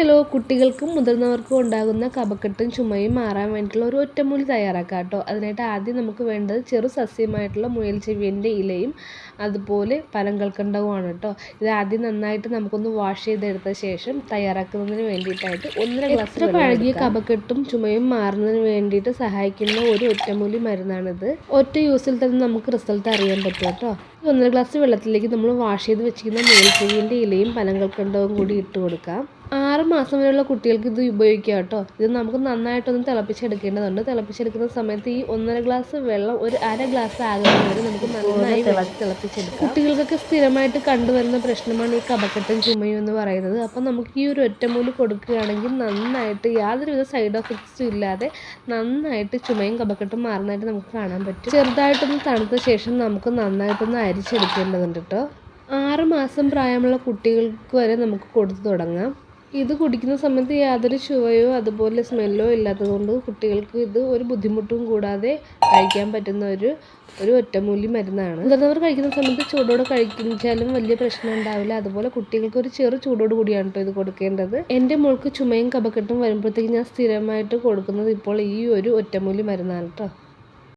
Hello കുട്ടികൾക്കും മുതിർന്നവർക്കും ഉണ്ടാകുന്ന കപക്കെട്ടും ചുമയും മാറാൻ വേണ്ടിയിട്ടുള്ള ഒരു ഒറ്റമൂലി തയ്യാറാക്കാം കേട്ടോ അതിനായിട്ട് ആദ്യം നമുക്ക് വേണ്ടത് ചെറു സസ്യമായിട്ടുള്ള മുയൽ ചെവിയന്റെ ഇലയും അതുപോലെ പനങ്കൽക്കണ്ടവുമാണ് കേട്ടോ ഇത് ആദ്യം നന്നായിട്ട് നമുക്കൊന്ന് വാഷ് ചെയ്തെടുത്ത ശേഷം തയ്യാറാക്കുന്നതിന് വേണ്ടിയിട്ടായിട്ട് ഒന്നര ഗ്ലാസ് പഴകിയ കപക്കെട്ടും ചുമയും മാറുന്നതിന് വേണ്ടിയിട്ട് സഹായിക്കുന്ന ഒരു ഒറ്റമൂലി മരുന്നാണിത്. ഒറ്റ യൂസിൽ തന്നെ നമുക്ക് റിസൾട്ട് അറിയാൻ പറ്റും കേട്ടോ. ഒന്നര ഗ്ലാസ് വെള്ളത്തിലേക്ക് നമ്മൾ വാഷ് ചെയ്ത് വെച്ചിരിക്കുന്ന മുയൽ ചെവിയന്റെ ഇലയും പനങ്കൽക്കണ്ടവും കൂടി ഇട്ട് കൊടുക്കാം. ആറ് മാസം വരെയുള്ള കുട്ടികൾക്ക് ഇത് ഉപയോഗിക്കാം കേട്ടോ. ഇത് നമുക്ക് നന്നായിട്ടൊന്ന് തിളപ്പിച്ചെടുക്കേണ്ടതുണ്ട്. തിളപ്പിച്ചെടുക്കുന്ന സമയത്ത് ഈ ഒന്നര ഗ്ലാസ് വെള്ളം ഒരു അര ഗ്ലാസ് ആകുന്നത് വരെ നമുക്ക് നന്നായി തിളപ്പിച്ചെടുക്കാം. കുട്ടികൾക്കൊക്കെ സ്ഥിരമായിട്ട് കണ്ടുവരുന്ന പ്രശ്നമാണ് ഈ കഫക്കെട്ടും ചുമയും എന്ന് പറയുന്നത്. അപ്പം നമുക്ക് ഈ ഒരു ഒറ്റമൂലി കൊടുക്കുകയാണെങ്കിൽ നന്നായിട്ട് യാതൊരുവിധ സൈഡ് എഫക്ട്സും ഇല്ലാതെ നന്നായിട്ട് ചുമയും കപക്കെട്ടും മാറുന്നതായിട്ട് നമുക്ക് കാണാൻ പറ്റും. ചെറുതായിട്ടൊന്ന് തണുത്ത ശേഷം നമുക്ക് നന്നായിട്ടൊന്ന് അരിച്ചെടുക്കേണ്ടതുണ്ട് കേട്ടോ. ആറ് മാസം പ്രായമുള്ള കുട്ടികൾക്ക് വരെ നമുക്ക് കൊടുത്തു തുടങ്ങാം. ഇത് കുടിക്കുന്ന സമയത്ത് യാതൊരു ചുവയോ അതുപോലെ സ്മെല്ലോ ഇല്ലാത്തതുകൊണ്ട് കുട്ടികൾക്ക് ഇത് ഒരു ബുദ്ധിമുട്ടും കൂടാതെ കഴിക്കാൻ പറ്റുന്ന ഒരു ഒരു ഒറ്റമൂലി മരുന്നാണ്. മുതിർന്നവർ കഴിക്കുന്ന സമയത്ത് ചൂടോടെ കഴിച്ചാലും വലിയ പ്രശ്നം ഉണ്ടാവില്ല. അതുപോലെ കുട്ടികൾക്ക് ഒരു ചെറു ചൂടോട് കൂടിയാണ് കേട്ടോ ഇത് കൊടുക്കേണ്ടത്. എന്റെ മോൾക്ക് ചുമയും കഫക്കെട്ടും വരുമ്പോഴത്തേക്ക് ഞാൻ സ്ഥിരമായിട്ട് കൊടുക്കുന്നത് ഇപ്പോൾ ഈ ഒരു ഒറ്റമൂലി മരുന്നാണ് കേട്ടോ